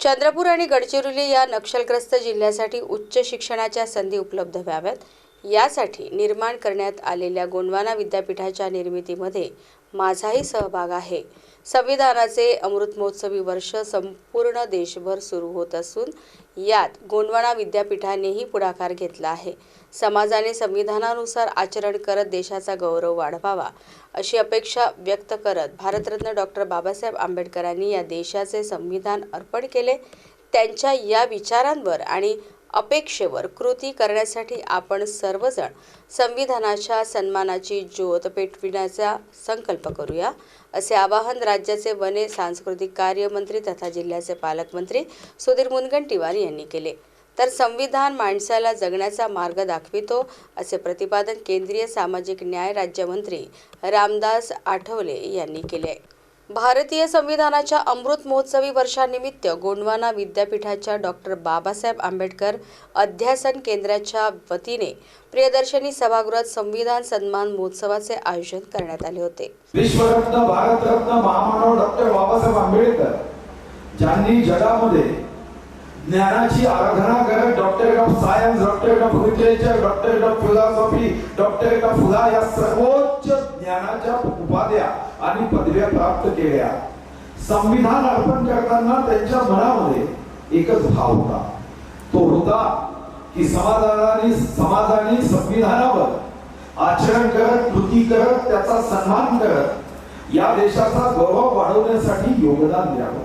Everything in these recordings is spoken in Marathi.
चंद्रपूर आणि गडचिरोली या नक्षलग्रस्त जिल्ह्यासाठी उच्च शिक्षणाच्या संधी उपलब्ध व्हाव्यात. यासाठी निर्माण करण्यात आलेल्या गोंडवाना विद्यापीठाच्या निर्मितीमध्ये माझाही सहभाग आहे. संविधानाचे अमृत महोत्सवी वर्ष संपूर्ण देशभर सुरू होत असून यात गोंडवाना विद्यापीठानेही पुढाकार घेतला आहे. समाजाने संविधानानुसार आचरण करत देशाचा गौरव वाढवावा अशी अपेक्षा व्यक्त करत भारतरत्न डॉक्टर बाबासाहेब आंबेडकरांनी या देशाचे संविधान अर्पण केले. त्यांच्या या विचारांवर आणि अपेक्षेवर कृती करण्यासाठी आपण सर्वजण संविधानाच्या सन्मानाची ज्योत पेटविण्याचा संकल्प करूया असे आवाहन राज्याचे वने सांस्कृतिक कार्यमंत्री तथा जिल्ह्याचे पालकमंत्री सुधीर मुनगंटीवार यांनी केले. तर संविधान माणसाला जगण्याचा मार्ग दाखवितो असे प्रतिपादन केंद्रीय सामाजिक न्याय राज्यमंत्री रामदास आठवले यांनी केले भारतीय संविधानाच्या अमृत महोत्सवी वर्षानिमित्त गोंडवाना विद्यापीठाच्या डॉक्टर बाबासाहेब आंबेडकर अध्यासन केंद्राच्या वतीने प्रियदर्शनी सभागृहात संविधान सन्मान महोत्सवाचे आयोजन करण्यात आले होते. विश्वरत्न भारतरत्न महामानव डॉक्टर बाबासाहेब आंबेडकर ज्यांनी जगामध्ये ज्ञानाची आराधना science doctor of literature doctor of philosophy doctorate of फुला या सर्वोच्च ज्ञानाच्या उपाध्या आणि पदव्या प्राप्त केल्या. संविधान अर्पण करताना त्यांच्या मनामध्ये एकच भाव होता. तो होता की समाजाने समाजाने संविधानावर आचरण करत कृती करत त्याचा सन्मान करत या देशाचा गौरव वाढवण्यासाठी योगदान द्यावं.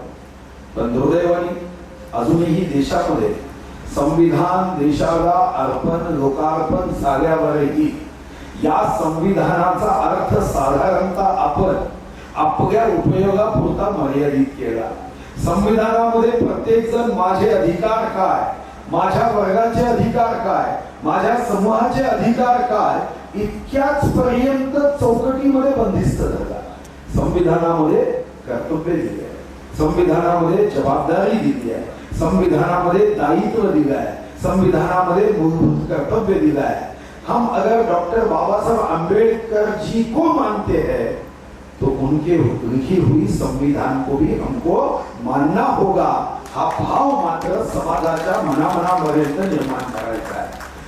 पण दुर्दैवाने अजूनही देशामध्ये संविधान देशाला अर्पण लोकार्पण झाल्यावरही या संविधानाचा अर्थ साधारणतः आपण आपल्या उपयोगापुरता मर्यादित केला. संविधानामध्ये प्रत्येक जण माझे अधिकार काय? माझ्या वर्गाचे अधिकार काय? माझ्या समूहाचे अधिकार काय? इतक्याच पर्यंत चौकटीमध्ये बंदिस्त झाला संविधानामध्ये कर्तव्य दिले. संविधानामध्ये जबाबदारी दिली आहे. संविधानामध्ये दायित्व दिलं आहे. संविधानामध्ये मूलभूत कर्तव्य दिला है हम अगर डॉक्टर बाबा साहब अम्बेडकर जी को मानते हैं तो उनके लिखी हुई संविधान को भी हमको मानना होगा. हा भाव मात्र समाजाच्या मनामनापर्यंत निर्माण करायचा आहे.